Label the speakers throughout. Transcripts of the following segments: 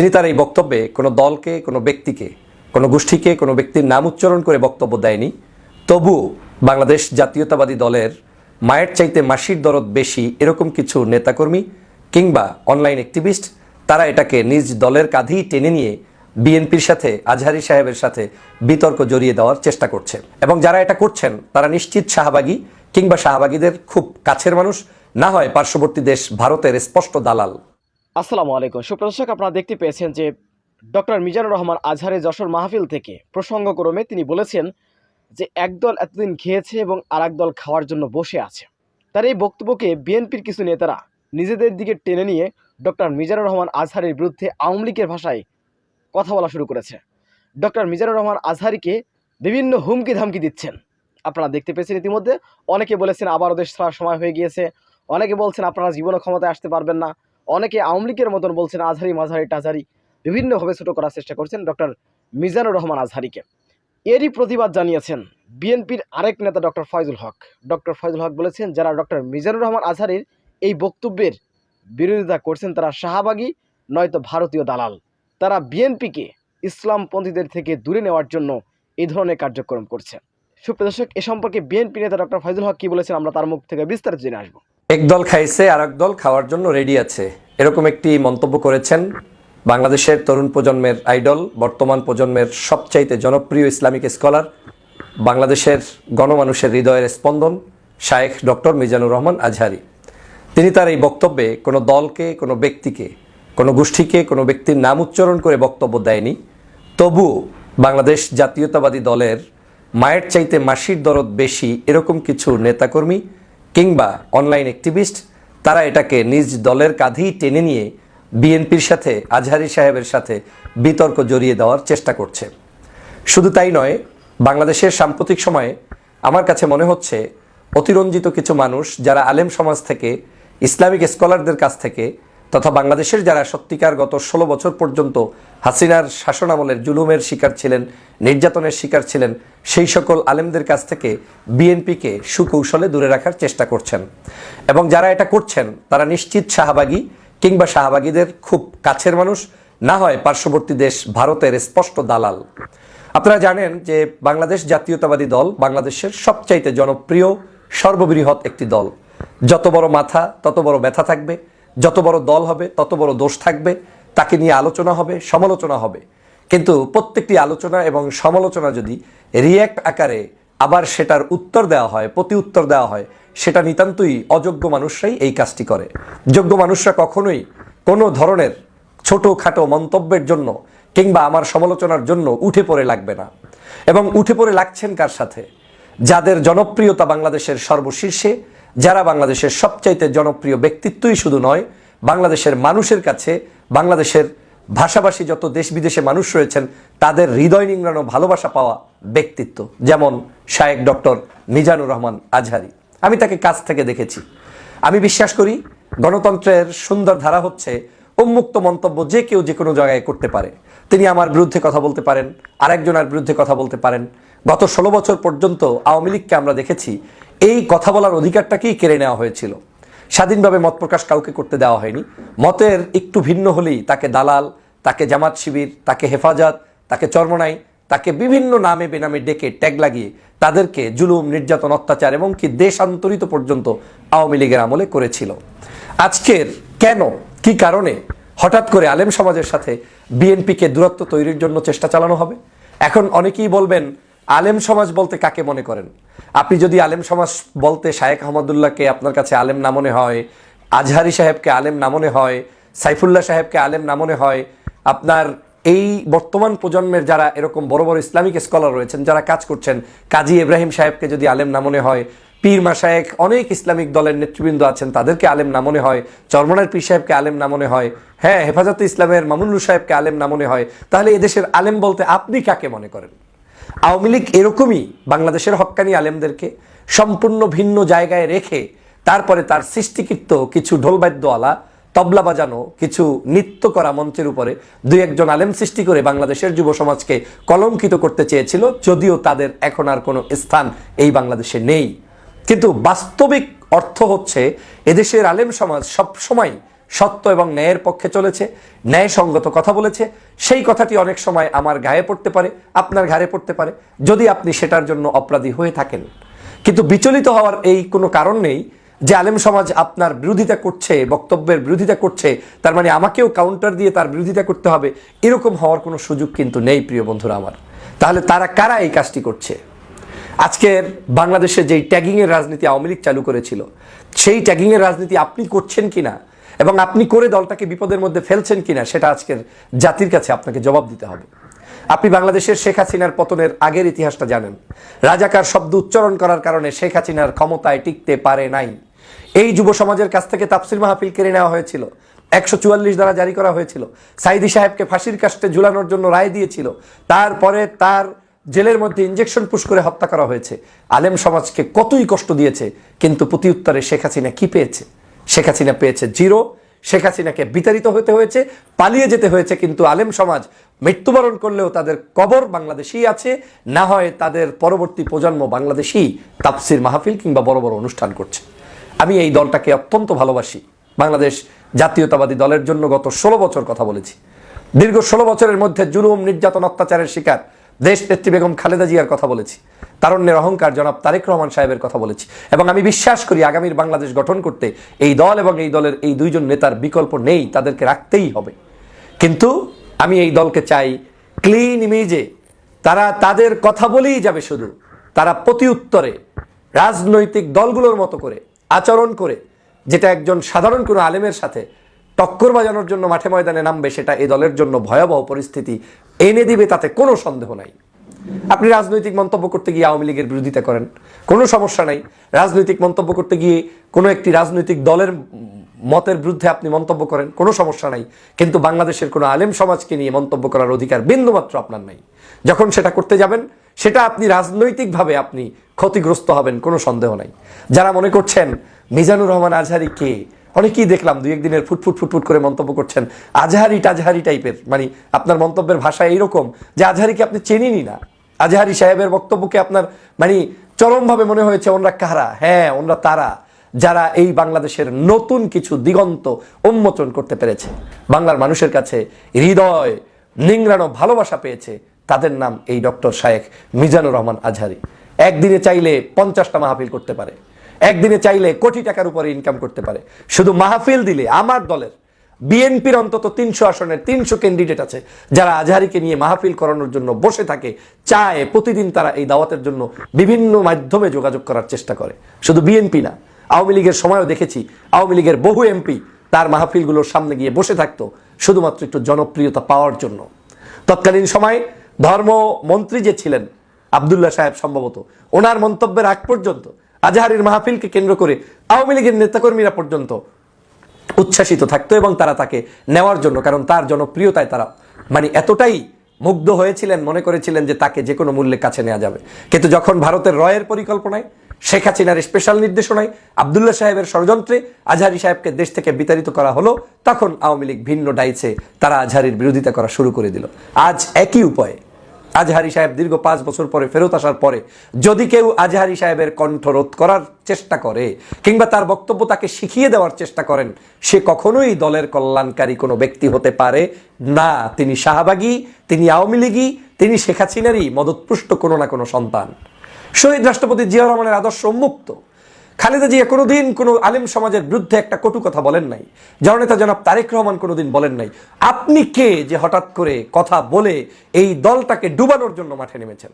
Speaker 1: তিনি তার এই বক্তব্যে কোনো দলকে, কোনো ব্যক্তিকে, কোনো গোষ্ঠীকে, কোনো ব্যক্তির নাম উচ্চারণ করে বক্তব্য দেয়নি। তবুও বাংলাদেশ জাতীয়তাবাদী দলের মায়ের চাইতে মাসির দরদ বেশি এরকম কিছু নেতাকর্মী কিংবা অনলাইন অ্যাক্টিভিস্ট, তারা এটাকে নিজ দলের কাঁধেই টেনে নিয়ে বিএনপির সাথে, আজহারি সাহেবের সাথে বিতর্ক জড়িয়ে দেওয়ার চেষ্টা করছে। এবং যারা এটা করছেন, তারা নিশ্চিত শাহবাগী কিংবা শাহবাগীদের খুব কাছের মানুষ, না হয় পার্শ্ববর্তী দেশ ভারতের স্পষ্ট দালাল।
Speaker 2: আসসালামু আলাইকুম। সুপ্রদর্শক আপনারা দেখতে পেয়েছেন যে ডক্টর মিজানুর রহমান আজহারে যশোর মাহফিল থেকে প্রসঙ্গক্রমে তিনি বলেছেন যে একদল এতদিন খেয়েছে এবং আর দল খাওয়ার জন্য বসে আছে। তার এই বক্তব্যকে বিএনপির কিছু নেতারা নিজেদের দিকে টেনে নিয়ে ডক্টর মিজানুর রহমান আজহারের বিরুদ্ধে আওয়ামী লীগের ভাষায় কথা বলা শুরু করেছে। ডক্টর মিজানুর রহমান আজহারিকে বিভিন্ন হুমকি ধামকি দিচ্ছেন। আপনারা দেখতে পেয়েছেন ইতিমধ্যে, অনেকে বলেছেন আবারও দেশ ছাড়ার সময় হয়ে গিয়েছে, অনেকে বলছেন আপনারা জীবনে ক্ষমতায় আসতে পারবেন না। অনেকে আওয়ামী লীগের মতন বলছেন আজহারি মাঝহারি টাজারি বিভিন্নভাবে ছোটো করার চেষ্টা করছেন ডক্টর মিজানুর রহমান আজহারিকে। এরই প্রতিবাদ জানিয়েছেন বিএনপির আরেক নেতা ডক্টর ফয়জুল হক। ডক্টর ফয়জুল হক বলেছেন, যারা ডক্টর মিজানুর রহমান আজহারির এই বক্তব্যের বিরোধিতা করছেন, তারা শাহবাগী, নয়তো ভারতীয় দালাল। তারা বিএনপিকে ইসলামপন্থীদের থেকে দূরে নেওয়ার জন্য এই ধরনের কার্যক্রম করছে। সুপ্রদর্শক এ সম্পর্কে বিএনপি নেতা ডক্টর ফয়জুল হক কী বলেছেন আমরা তার মুখ থেকে বিস্তারিত জেনে আসব।
Speaker 1: এক দল খাইছে আর দল খাওয়ার জন্য রেডি আছে। এরকম একটি মন্তব্য করেছেন বাংলাদেশের তরুণ প্রজন্মের আইডল বর্তমান প্রজন্মের সবচাইতে জনপ্রিয় ইসলামিক স্কলার বাংলাদেশের গণমানুষের হৃদয়ের স্পন্দন, শায়েখ ডক্টর মিজানুর রহমান আজহারি। তিনি তার এই বক্তব্যে কোনো দলকে, কোনো ব্যক্তিকে, কোনো গোষ্ঠীকে, কোনো ব্যক্তির নাম উচ্চারণ করে বক্তব্য দেয়নি। তবুও বাংলাদেশ জাতীয়তাবাদী দলের মায়ের চাইতে মাসির দরদ বেশি এরকম কিছু নেতাকর্মী কিংবা অনলাইন অ্যাক্টিভিস্ট, তারা এটাকে নিজ দলের কাঁধেই টেনে নিয়ে বিএনপির সাথে, আজহারি সাহেবের সাথে বিতর্ক জড়িয়ে দেওয়ার চেষ্টা করছে। শুধু তাই নয়, বাংলাদেশের সাম্প্রতিক সময়ে আমার কাছে মনে হচ্ছে, অতিরঞ্জিত কিছু মানুষ যারা আলেম সমাজ থেকে, ইসলামিক স্কলারদের কাছ থেকে তথা বাংলাদেশের যারা সত্যিকার গত ষোলো বছর পর্যন্ত হাসিনার শাসনামলের জুলুমের শিকার ছিলেন, নির্যাতনের শিকার ছিলেন, সেই সকল আলেমদের কাছ থেকে বিএনপিকে সুকৌশলে দূরে রাখার চেষ্টা করছেন। এবং যারা এটা করছেন, তারা নিশ্চিত শাহবাগী কিংবা শাহবাগীদের খুব কাছের মানুষ, না হয় পার্শ্ববর্তী দেশ ভারতের স্পষ্ট দালাল। আপনারা জানেন যে বাংলাদেশ জাতীয়তাবাদী দল বাংলাদেশের সবচাইতে জনপ্রিয়, সর্ববৃহৎ একটি দল। যত বড় মাথা, তত বড় ব্যথা থাকবে। যত বড় দল হবে, তত বড় দোষ থাকবে, তাকে নিয়ে আলোচনা হবে, সমালোচনা হবে। কিন্তু প্রত্যেকটি আলোচনা এবং সমালোচনা যদি রিয়্যাক্ট আকারে আবার সেটার উত্তর দেওয়া হয়, প্রতি উত্তর দেওয়া হয়, সেটা নিতান্তই অযোগ্য মানুষরাই এই কাজটি করে। যোগ্য মানুষরা কখনোই কোনো ধরনের ছোটোখাটো মন্তব্যের জন্য কিংবা আমার সমালোচনার জন্য উঠে পড়ে লাগবে না। এবং উঠে পড়ে লাগছেন কার সাথে? যাদের জনপ্রিয়তা বাংলাদেশের সর্বশীর্ষে যারা বাংলাদেশের সবচাইতে জনপ্রিয় ব্যক্তিত্বই শুধু নয়, বাংলাদেশের মানুষের কাছে, বাংলাদেশের ভাষাভাষী যত দেশ বিদেশে মানুষ রয়েছেন, তাদের হৃদয় নিংড়ানো ভালোবাসা পাওয়া ব্যক্তিত্ব, যেমন শায়েক ডক্টর মিজানুর রহমান আজহারি। আমি তাকে কাছ থেকে দেখেছি। আমি বিশ্বাস করি, গণতন্ত্রের সুন্দর ধারা হচ্ছে উন্মুক্ত মন্তব্য যে কেউ যে কোনো জায়গায় করতে পারে। তিনি আমার বিরুদ্ধে কথা বলতে পারেন, আরেকজনের বিরুদ্ধে কথা বলতে পারেন। গত ষোলো বছর পর্যন্ত আওয়ামী লীগকে আমরা দেখেছি এই কথা বলার অধিকারটাকেই কেড়ে নেওয়া হয়েছিল। স্বাধীনভাবে মত প্রকাশ কাউকে করতে দেওয়া হয়নি। মতের একটু ভিন্ন হলেই তাকে দালাল, তাকে জামাত শিবির, তাকে হেফাজত, তাকে চর্মনাই, তাকে বিভিন্ন নামে বেনামে ডেকে ট্যাগ লাগিয়ে তাদেরকে জুলুম, নির্যাতন, অত্যাচার এবং কি দেশান্তরিত পর্যন্ত আওয়ামী লীগের আমলে করেছিল। আজকের কেন, কি কারণে হঠাৎ করে আলেম সমাজের সাথে বিএনপিকে দূরত্ব তৈরির জন্য চেষ্টা চালানো হবে? এখন অনেকেই বলবেন আলেম সমাজ বলতে কাকে মনে করেন? আপনি যদি আলেম সমাজ বলতে শায়েখ আহমদুল্লাহকে আপনার কাছে আলেম না মনে হয়, আজহারি সাহেবকে আলেম না মনে হয়, সাইফুল্লাহ সাহেবকে আলেম না মনে হয়, আপনার এই বর্তমান প্রজন্মের যারা এরকম বড় বড় ইসলামিক স্কলার রয়েছেন, যারা কাজ করছেন, কাজী ইব্রাহিম সাহেবকে যদি আলেম না মনে হয়, পীর মাসায়েক অনেক ইসলামিক দলের নেতৃবৃন্দ আছেন, তাদেরকে আলেম না মনে হয় চরমনের পীর সাহেবকে আলেম না মনে হয় হ্যাঁ হেফাজতে ইসলামের মামুনুর সাহেবকে আলেম না মনে হয়, তাহলে এদেশের আলেম বলতে আপনি কাকে মনে করেন? আওয়ামী লীগ এরকমই বাংলাদেশের হক্কানি আলেমদেরকে সম্পূর্ণ ভিন্ন জায়গায় রেখে তারপরে তার সৃষ্টিকৃত কিছু ঢোলবাদ্যওয়ালা, তবলা বাজানো, কিছু নৃত্য করা মঞ্চের উপরে দুই একজন আলেম সৃষ্টি করে বাংলাদেশের যুব সমাজকে কলঙ্কিত করতে চেয়েছিল, যদিও তাদের এখন আর কোনো স্থান এই বাংলাদেশে নেই। কিন্তু বাস্তবিক অর্থ হচ্ছে, এদেশের আলেম সমাজ সব সময় সত্য এবং ন্যায়ের পক্ষে চলেছে, ন্যায়সঙ্গত কথা বলেছে। সেই কথাটি অনেক সময় আমার গায়ে পড়তে পারে, আপনার ঘাড়ে পড়তে পারে, যদি আপনি সেটার জন্য অপরাধী হয়ে থাকেন। কিন্তু বিচলিত হওয়ার এই কোনো কারণ নেই যে আলেম সমাজ আপনার বিরোধিতা করছে, বক্তব্যের বিরোধিতা করছে, তার মানে আমাকেও কাউন্টার দিয়ে তার বিরোধিতা করতে হবে, এরকম হওয়ার কোনো সুযোগ কিন্তু নেই, প্রিয় বন্ধুরা আমার। তাহলে তারা কারা এই কাজটি করছে? আজকের বাংলাদেশে যেই ট্যাগিংয়ের রাজনীতি আওয়ামী লীগ চালু করেছিল, সেই ট্যাগিংয়ের রাজনীতি আপনি করছেন কিনা? এবং আপনি করে দলটাকে বিপদের মধ্যে ফেলছেন কিনা সেটা আজকের জাতির কাছে আপনাকে জবাব দিতে হবে। আপনি বাংলাদেশের শেখ হাসিনার পতনের আগের ইতিহাসটা জানেন। রাজাকার শব্দ উচ্চারণ করার কারণে শেখ হাসিনার ক্ষমতায় টিকতে পারে নাই। এই যুব সমাজের কাছ থেকে তাফসির মাহফিল কেড়ে নেওয়া হয়েছিল। একশো চুয়াল্লিশ দ্বারা জারি করা হয়েছিল। সাইদি সাহেবকে ফাঁসির কাস্টে ঝুলানোর জন্য রায় দিয়েছিল। তারপরে তার জেলের মধ্যে ইঞ্জেকশন পুশ করে হত্যা করা হয়েছে। আলেম সমাজকে কতই কষ্ট দিয়েছে, কিন্তু প্রতি উত্তরে শেখ হাসিনা কি পেয়েছে? শেখ হাসিনা পেয়েছে জিরো। শেখ হাসিনাকে বিতাড়িত হতে হয়েছে, পালিয়ে যেতে হয়েছে কিন্তু আলেম সমাজ মৃত্যুবরণ করলেও তাদের কবর বাংলাদেশেই আছে। না হয় তাদের পরবর্তী প্রজন্ম বাংলাদেশেই তাপসির মাহফিল কিংবা বড় বড় অনুষ্ঠান করছে। আমি এই দলটাকে অত্যন্ত ভালোবাসি। বাংলাদেশ জাতীয়তাবাদী দলের জন্য গত ষোলো বছর কথা বলেছি। দীর্ঘ ষোলো বছরের মধ্যে জুলুম, নির্যাতন, অত্যাচারের শিকার। দেশ নেত্রী বেগম খালেদা জিয়ার কথা বলেছি। তারণ্যের অহংকার জনাব তারেক রহমান সাহেবের কথা বলেছি। এবং আমি বিশ্বাস করি আগামীর বাংলাদেশ গঠন করতে এই দল এবং এই দলের এই দুইজন নেতার বিকল্প নেই, তাদেরকে রাখতেই হবে। কিন্তু আমি এই দলকে চাই ক্লিন ইমেজে তারা তাদের কথা বলেই যাবে শুধু। তারা প্রতি উত্তরে রাজনৈতিক দলগুলোর মতো করে, আচরণ করে, যেটা একজন সাধারণ কোনো আলেমের সাথে টক্কর বাজানোর জন্য মাঠে ময়দানে নামবে সেটা এই দলের জন্য ভয়াবহ পরিস্থিতি। এনে দিবে তাতে কোনো সন্দেহ নাই। আপনি রাজনৈতিক মন্তব্য করতে গিয়ে আওয়ামী লীগের বিরোধিতা করেন, কোনো সমস্যা নাই। রাজনৈতিক মন্তব্য করতে গিয়ে কোনো একটি রাজনৈতিক দলের মতের বিরুদ্ধে আপনি মন্তব্য করেন, কোনো সমস্যা নাই। কিন্তু বাংলাদেশের কোনো আলেম সমাজকে নিয়ে মন্তব্য করার অধিকার বিন্দুমাত্র আপনার নাই। যখন সেটা করতে যাবেন, সেটা আপনি রাজনৈতিকভাবে আপনি ক্ষতিগ্রস্ত হবেন, কোনো সন্দেহ নাই। যারা মনে করছেন, মিজানুর রহমান আজহারি কে? অনেকেই দেখলাম দুই একদিনের ফুটফুট ফুটফুট করে মন্তব্য করছেন, আজহারি টাজহারি টাইপের। মানে আপনার মন্তব্যের ভাষা এইরকম যে আজহারিকে আপনি চেনেনই না। আজহারি সাহেবের বক্তব্যকে আপনার মানে চরমভাবে মনে হয়েছে, ওনরা কারা? হ্যাঁ ওনরা তারা, যারা এই বাংলাদেশের নতুন কিছু দিগন্ত উন্মোচন করতে পেরেছে। বাংলার মানুষের কাছে হৃদয়, নিংড়ানো ভালোবাসা পেয়েছে। তাদের নাম এই ডক্টর শায়েখ মিজানুর রহমান আজহারি। একদিনে চাইলে পঞ্চাশটা মাহফিল করতে পারে। একদিনে চাইলে কোটি টাকার উপরে ইনকাম করতে পারে। শুধু মাহফিল দিলে, আমার দলের, বিএনপির অন্তত তিনশো আসনের তিনশো ক্যান্ডিডেট আছে, যারা আজহারিকে নিয়ে মাহফিল করানোর জন্য বসে থাকে, চায়, প্রতিদিন তারা এই দাওয়াতের জন্য বিভিন্ন মাধ্যমে যোগাযোগ করার চেষ্টা করে। শুধু বিএনপি না, আওয়ামী লীগের সময়ও দেখেছি, আওয়ামী লীগের বহু এমপি তার মাহফিলগুলোর সামনে গিয়ে বসে থাকতো, শুধুমাত্র একটু জনপ্রিয়তা পাওয়ার জন্য। তৎকালীন সময় ধর্মমন্ত্রী যে ছিলেন, আবদুল্লাহ সাহেব সম্ভবত, ওনার মন্তব্যের আগ পর্যন্ত আজহারের মাহফিলকে কেন্দ্র করে আওয়ামী লীগের নেতাকর্মীরা পর্যন্ত উচ্ছ্বাসিত থাকতো এবং তারা তাকে নেওয়ার জন্য, কারণ তার জনপ্রিয়তায় তারা মানে এতটাই মুগ্ধ হয়েছিলেন, মনে করেছিলেন যে তাকে যে কোনো মূল্যে কাছে নেওয়া যাবে। কিন্তু যখন ভারতের রয়ের পরিকল্পনায়, শেখ হাসিনার স্পেশাল নির্দেশনায় আবদুল্লাহ সাহেবের ষড়যন্ত্রে আজহারি সাহেবকে দেশ থেকে বিতাড়িত করা হলো, তখন আওয়ামী লীগ ভিন্ন ডাইছে, তারা আজহারির বিরোধিতা করা শুরু করে দিল। আজ একই উপায়ে আজহারি সাহেব দীর্ঘ পাঁচ বছর পরে ফেরত আসার পরে যদি কেউ আজহারি সাহেবের কণ্ঠ রোধ করার চেষ্টা করে কিংবা তার বক্তব্য তাকে শিখিয়ে দেওয়ার চেষ্টা করেন, সে কখনোই দলের কল্যাণকারী কোনো ব্যক্তি হতে পারে না। তিনি শাহবাগী, তিনি আওয়ামী লীগই তিনি শেখ হাসিনারই মদতপুষ্ট কোনো না কোনো সন্তান। শহীদ রাষ্ট্রপতি জিয়া রহমানের আদর্শ উন্মুক্ত। খালেদা জিয়া কোনোদিন কোনো আলেম সমাজের বিরুদ্ধে একটা কটু কথা বলেন নাই। জননেতা জনাব তারেক রহমান কোনোদিন বলেন নাই। আপনি কে যে হঠাৎ করে কথা বলে এই দলটাকে ডুবানোর জন্য মাঠে নেমেছেন?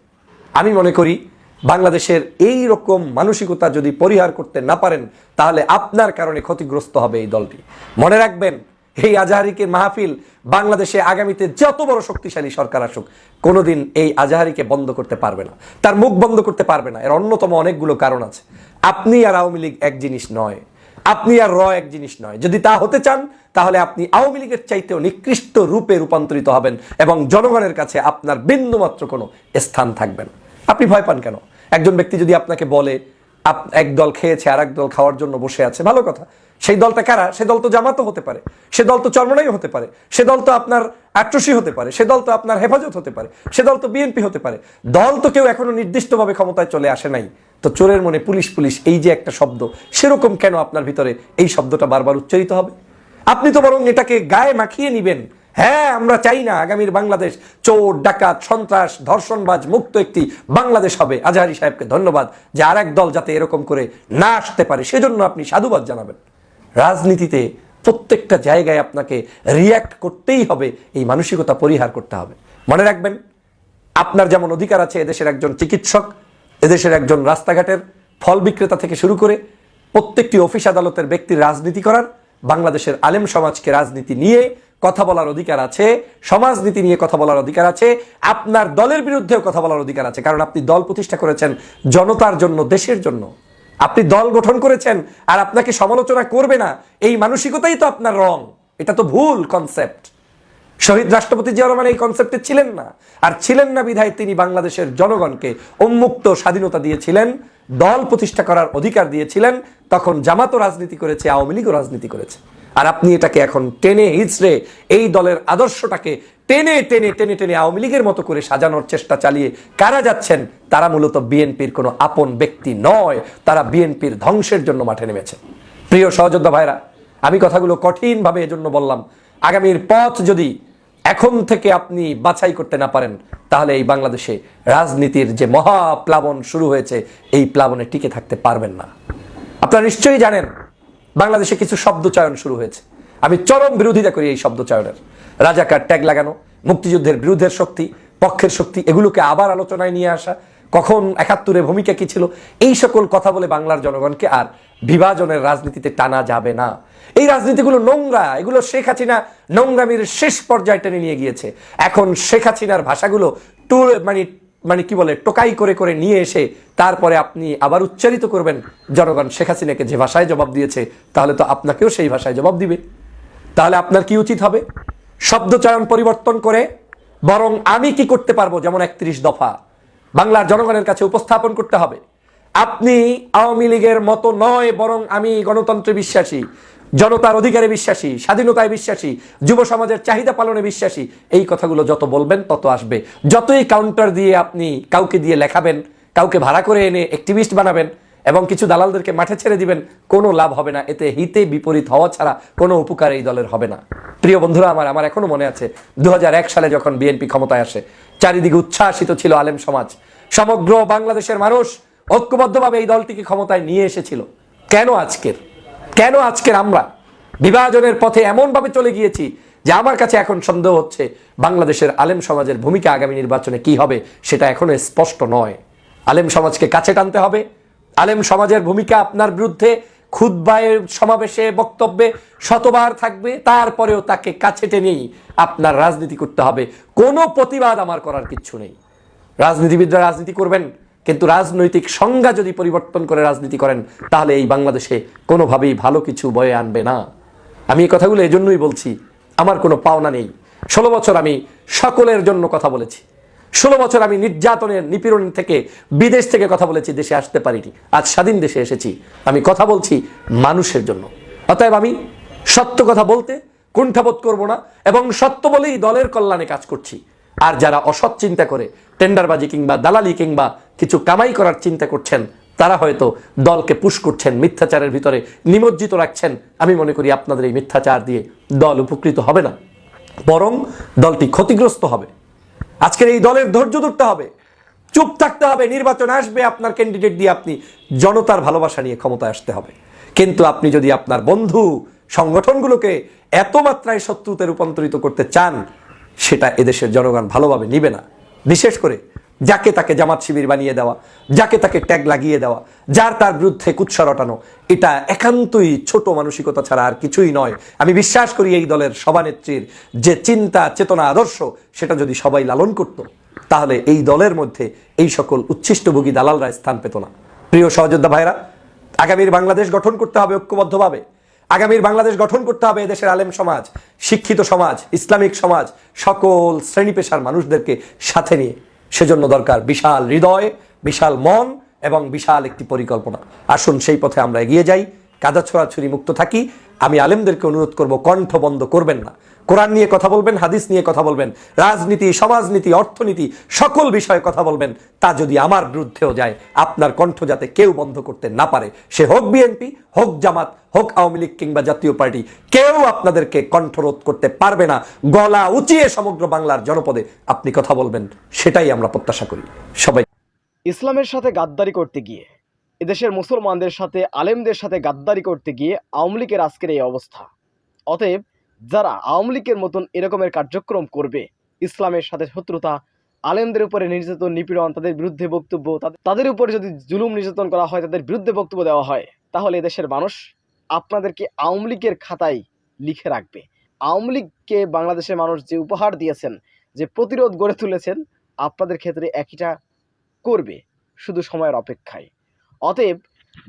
Speaker 1: আমি মনে করি বাংলাদেশের এই রকম মানসিকতা যদি পরিহার করতে না পারেন, তাহলে আপনার কারণে ক্ষতিগ্রস্ত হবে এই দলটি। মনে রাখবেন, এই আজাহারিকে মাহফিল বাংলাদেশে আগামীতে যত বড় শক্তিশালী সরকার আসুক, কোনোদিন এই আজাহারিকে বন্ধ করতে পারবে না। তার মুখ বন্ধ করতে পারবে না। এর অন্যতম অনেকগুলো কারণ আছে। আপনি আর আওয়ামী লীগ এক জিনিস নয়। আপনি আর র এক জিনিস নয়। যদি তা হতে চান, তাহলে আপনি আওয়ামী লীগের চাইতেও নিকৃষ্ট রূপে রূপান্তরিত হবেন এবং জনগণের কাছে আপনার বিন্দুমাত্র কোনো স্থান থাকবেন আপনি ভয় পান কেন? একজন ব্যক্তি যদি আপনাকে বলে এক দল খেয়েছে আর এক দল খাওয়ার জন্য বসে আছে, ভালো কথা। সেই দলটা কারা? সে দল তো জামাতও হতে পারে। সে দল তো চর্মনাই হতে পারে। সে দল তো আপনার আট্রসি হতে পারে। সে দল তো আপনার হেফাজত হতে পারে। সে দল তো বিএনপি হতে পারে। দল তো কেউ এখনও নির্দিষ্টভাবে ক্ষমতায় চলে আসে নাই। তো চোরের মনে পুলিশ পুলিশ এই যে একটা শব্দ, সেরকম কেন আপনার ভিতরে এই শব্দটা বারবার উচ্চারিত হবে? আপনি তো বরং এটাকে গায়ে মাখিয়ে নিবেন। হ্যাঁ আমরা চাই না আগামীর বাংলাদেশ চোর, ডাকাত, সন্ত্রাস, ধর্ষণবাজ, মুক্ত একটি বাংলাদেশ হবে। আজহারি সাহেবকে ধন্যবাদ যে আর দল যাতে এরকম করে না আসতে পারে। সেজন্য আপনি সাধুবাদ জানাবেন। রাজনীতিতে প্রত্যেকটা জায়গায় আপনাকে রিয়্যাক্ট করতেই হবে, এই মানসিকতা পরিহার করতে হবে। মনে রাখবেন, আপনার যেমন অধিকার আছে, এদেশের একজন চিকিৎসক, এদেশের একজন রাস্তাঘাটের ফল বিক্রেতা থেকে শুরু করে প্রত্যেকটি অফিস আদালতের ব্যক্তির রাজনীতি করার, বাংলাদেশের আলেম সমাজকে রাজনীতি নিয়ে কথা বলার অধিকার আছে, সমাজনীতি নিয়ে কথা বলার অধিকার আছে, আপনার দলের বিরুদ্ধেও কথা বলার অধিকার আছে। কারণ আপনি দল প্রতিষ্ঠা করেছেন জনতার জন্য, দেশের জন্য। আপনি দল গঠন করেছেন আর আপনাকে সমালোচনা করবে না, এই মানসিকতাই তো আপনার রং। এটা তো ভুল কনসেপ্ট শহীদ রাষ্ট্রপতি জিয়া রহমান এই কনসেপ্টে ছিলেন না। আর ছিলেন না বিধায় তিনি বাংলাদেশের জনগণকে উন্মুক্ত স্বাধীনতা দিয়েছিলেন, দল প্রতিষ্ঠা করার অধিকার দিয়েছিলেন, তখন জামাতও রাজনীতি করেছে, আওয়ামী লীগও রাজনীতি করেছে। আর আপনি এটাকে এখন টেনে হিচড়ে এই দলের আদর্শটাকে টেনে টেনে টেনে টেনে আওয়ামী লীগের মতো করে সাজানোর চেষ্টা চালিয়ে কারা যাচ্ছেন, তারা মূলত বিএনপির কোনো আপন ব্যক্তি নয়। তারা বিএনপির ধ্বংসের জন্য মাঠে নেমেছে। প্রিয় সহযোদ্ধা ভাইরা, আমি কথাগুলো কঠিনভাবে এজন্য বললাম। আগামীর পথ যদি এখন থেকে আপনি বাছাই করতে না পারেন, তাহলে এই বাংলাদেশে রাজনীতির যে মহা প্লাবন শুরু হয়েছে, এই প্লাবনে টিকে থাকতে পারবেন না। আপনারা নিশ্চয়ই জানেন বাংলাদেশে কিছু শব্দ চয়ন শুরু হয়েছে। আমি চরম বিরোধিতা করি এই শব্দ চয়নের রাজাকার ট্যাগ লাগানো, মুক্তিযুদ্ধের বিরুদ্ধের শক্তি, পক্ষের শক্তি, এগুলোকে আবার আলোচনায় নিয়ে আসা, কখন একাত্তরে ভূমিকা কি ছিল, এই সকল কথা বলে বাংলার জনগণকে আর বিভাজনের রাজনীতিতে টানা যাবে না। এই রাজনীতিগুলো নোংরা, এগুলো শেখ হাসিনা নোংরামির শেষ পর্যায়ে টেনে নিয়ে গিয়েছে। এখন শেখ হাসিনার ভাষাগুলো টুর মানে মানে কি বলে, টোকাই করে করে নিয়ে এসে তারপরে আপনি আবার উচ্চারিত করবেন, জনগণ শেখ হাসিনাকে যে ভাষায় জবাব দিয়েছে, তাহলে তো আপনাকেও সেই ভাষায় জবাব দিবে। তাহলে আপনার কি উচিত হবে? শব্দচয়ন পরিবর্তন করে বরং আমি কি করতে পারব? যেমন একত্রিশ দফা। বাংলার জনগণের কাছে উপস্থাপন করতে হবে। আপনি আওয়ামী লীগের মতো নয়, বরং আমি গণতন্ত্রে বিশ্বাসী। জনতার অধিকারে বিশ্বাসী, স্বাধীনতায় বিশ্বাসী, যুব সমাজের চাহিদা পালনে বিশ্বাসী, এই কথাগুলো যত বলবেন তত আসবে। যতই কাউন্টার দিয়ে আপনি কাউকে দিয়ে লেখাবেন, কাউকে ভাড়া করে এনে অ্যাক্টিভিস্ট বানাবেন এবং কিছু দালালদেরকে মাঠে ছেড়ে দিবেন, কোনো লাভ হবে না। এতে হিতে বিপরীত হওয়া ছাড়া কোনো উপকার এই দলের হবে না। প্রিয় বন্ধুরা আমার আমার এখনও মনে আছে দু হাজার এক সালে যখন বিএনপি ক্ষমতায় আসে, চারিদিকে উচ্ছ্বাসিত ছিল আলেম সমাজ। সমগ্র বাংলাদেশের মানুষ ঐক্যবদ্ধভাবে এই দলটিকে ক্ষমতায় নিয়ে এসেছিল। কেন আজকের? কেন আজকের আমরা বিভাজনের পথে এমনভাবে চলে গিয়েছি যে আমার কাছে এখন সন্দেহ হচ্ছে বাংলাদেশের আলেম সমাজের ভূমিকা আগামী নির্বাচনে কি হবে সেটা এখনও স্পষ্ট নয়। আলেম সমাজকে কাছে টানতে হবে। আলেম সমাজের ভূমিকা আপনার বিরুদ্ধে খুদ্বায়ের সমাবেশে বক্তব্যে শতবার থাকবে, তারপরেও তাকে কাছে টেনেই আপনার রাজনীতি করতে হবে। কোনো প্রতিবাদ আমার করার কিচ্ছু নেই। রাজনীতিবিদরা রাজনীতি করবেন কিন্তু রাজনৈতিক সংজ্ঞা যদি পরিবর্তন করে রাজনীতি করেন, তাহলে এই বাংলাদেশে কোনোভাবেই ভালো কিছু বয়ে আনবে না। আমি এই কথাগুলো এজন্যই বলছি, আমার কোনো পাওনা নেই। ষোলো বছর আমি সকলের জন্য কথা বলেছি। ষোলো বছর আমি নির্যাতনের নিপীড়ন থেকে বিদেশ থেকে কথা বলেছি, দেশে আসতে পারিনি। আজ স্বাধীন দেশে এসেছি। আমি কথা বলছি মানুষের জন্য। অতএব আমি সত্য কথা বলতে কুণ্ঠাবোধ করব না এবং সত্য বলেই দলের কল্যাণে কাজ করছি। আর যারা অসৎ চিন্তা করে, টেন্ডারবাজি কিংবা দালালি কিংবা কিছু কামাই করার চিন্তা করছেন, তারা হয়তো দলকে পুশ করছেন, মিথ্যাচারের ভিতরে নিমজ্জিত রাখছেন। আমি মনে করি আপনাদের এই মিথ্যাচার দিয়ে দল উপকৃত হবে না। বরং দলটি ক্ষতিগ্রস্ত হবে। আজকের এই দলের ধৈর্য ধরতে হবে। চুপ থাকতে হবে। নির্বাচন আসবে। আপনার ক্যান্ডিডেট দিয়ে আপনি জনতার ভালোবাসা নিয়ে ক্ষমতায় আসতে হবে। কিন্তু আপনি যদি আপনার বন্ধু সংগঠনগুলোকে এত মাত্রায় শত্রুতে রূপান্তরিত করতে চান সেটা এদেশের জনগণ ভালোভাবে নিবে না। বিশেষ করে যাকে তাকে জামাত শিবির বানিয়ে দেওয়া, যাকে তাকে ট্যাগ লাগিয়ে দেওয়া, যার তার বিরুদ্ধে কুৎসা রটানো, এটা একান্তই ছোট মানসিকতা ছাড়া আর কিছুই নয়। আমি বিশ্বাস করি এই দলের সভানেত্রীর যে চিন্তা, চেতনা, আদর্শ, সেটা যদি সবাই লালন করত, তাহলে এই দলের মধ্যে এই সকল উচ্ছিষ্টভোগী দালালরা স্থান পেত না। প্রিয় সহযোদ্ধা ভাইরা আগামীর বাংলাদেশ গঠন করতে হবে ঐক্যবদ্ধভাবে। আগামীর বাংলাদেশ গঠন করতে হবে দেশের আলেম সমাজ, শিক্ষিত সমাজ, ইসলামিক সমাজ, সকল শ্রেণি পেশার মানুষদেরকে সাথে নিয়ে। সেজন্য দরকার বিশাল হৃদয়, বিশাল মন এবং বিশাল একটি পরিকল্পনা। আসুন সেই পথে আমরা এগিয়ে যাই। কাদা ছোড়াছুরি মুক্ত থাকি। আমি আলেমদেরকে অনুরোধ করব, কণ্ঠ বন্ধ করবেন না। কোরআন নিয়ে কথা বলবেন, হাদিস নিয়ে কথা বলবেন, রাজনীতি, সমাজনীতি, অর্থনীতি, সকল বিষয়ে কথা বলবেন, তা যদি আমার বিরুদ্ধেও যায়, আপনার কণ্ঠ যাতে কেউ বন্ধ করতে না পারে। সে হোক বিএনপি, হোক জামাত, হোক আওয়ামী লীগ কিংবা জাতীয় পার্টি, কেউ আপনাদেরকে কণ্ঠরোধ করতে পারবে না। গলা উঁচিয়ে সমগ্র বাংলার জনপদে আপনি কথা বলবেন, সেটাই আমরা প্রত্যাশা করি। সবাই
Speaker 2: ইসলামের সাথে গাদ্দারি করতে গিয়ে, এদেশের মুসলমানদের সাথে, আলেমদের সাথে গাদ্দারি করতে গিয়ে আওয়ামী লীগের আজকের এই অবস্থা। অতএব যারা আওয়ামী লীগের মতন এরকমের কার্যক্রম করবে, ইসলামের সাথে শত্রুতা, আলেমদের উপরে নির্যাতন, নিপীড়ন, তাদের বিরুদ্ধে বক্তব্য, তাদের- উপরে যদি জুলুম নির্যাতন করা হয়, তাদের বিরুদ্ধে বক্তব্য দেওয়া হয়, তাহলে দেশের মানুষ আপনাদেরকে আওয়ামী লীগের খাতায় লিখে রাখবে। আওয়ামী লীগকে বাংলাদেশের মানুষ যে উপহার দিয়েছেন, যে প্রতিরোধ গড়ে তুলেছেন, আপনাদের ক্ষেত্রে একইটা করবে, শুধু সময়ের অপেক্ষায়। অতএব,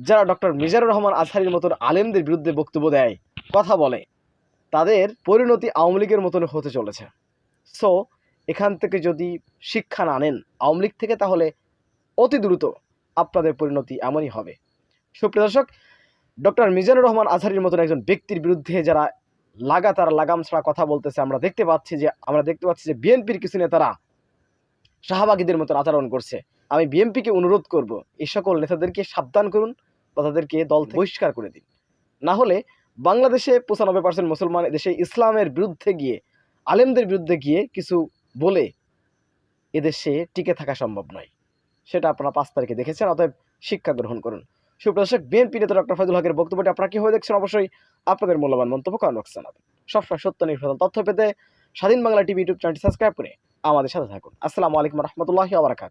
Speaker 2: যারা ডক্টর মিজানুর রহমান আজহারির মতন আলেমদের বিরুদ্ধে বক্তব্য দেয়, কথা বলে তাদের পরিণতি আওয়ামী লীগের মতন হতে চলেছে। সো এখান থেকে যদি শিক্ষা না নেন আওয়ামী লীগ থেকে, তাহলে অতি দ্রুত আপনাদের পরিণতি এমনই হবে। সুপ্রিয় দর্শক, ডক্টর মিজানুর রহমান আজহারির মতন একজন ব্যক্তির বিরুদ্ধে যারা লাগাতার লাগাম ছাড়া কথা বলতেছে, আমরা দেখতে পাচ্ছি যে, আমরা দেখতে পাচ্ছি যে বিএনপির কিছু নেতারা শাহবাগীদের মতো আচরণ করছে। আমি বিএনপিকে অনুরোধ করব, এই সকল নেতাদেরকে সাবধান করুন বা তাদেরকে দল বহিষ্কার করে দিন। না হলে বাংলাদেশে পঁচানব্বই পার্সেন্ট মুসলমান দেশে ইসলামের বিরুদ্ধে গিয়ে, আলেমদের বিরুদ্ধে গিয়ে কিছু বলে এদেশে টিকে থাকা সম্ভব নয়। সেটা আপনারা পাঁচ তারিখে দেখেছেন, অতএব শিক্ষা গ্রহণ করুন। সুপ্রদর্শক, বিএনপি নেতা ডক্টর ফজল হকের বক্তব্যটি আপনারা কি হয়ে দেখছেন? অবশ্যই আপনাদের মূল্যবান মন্তব্য কমেন্ট জানাবেন। সবসময় সত্য নির্ভর তথ্য পেতে স্বাধীন বাংলা টিভি ইউটিউব চ্যানেলটি সাবস্ক্রাইব করে আমাদের সাথে থাকুন। আসসালামু আলাইকুম রহমতুল্লাহি আবরাকাত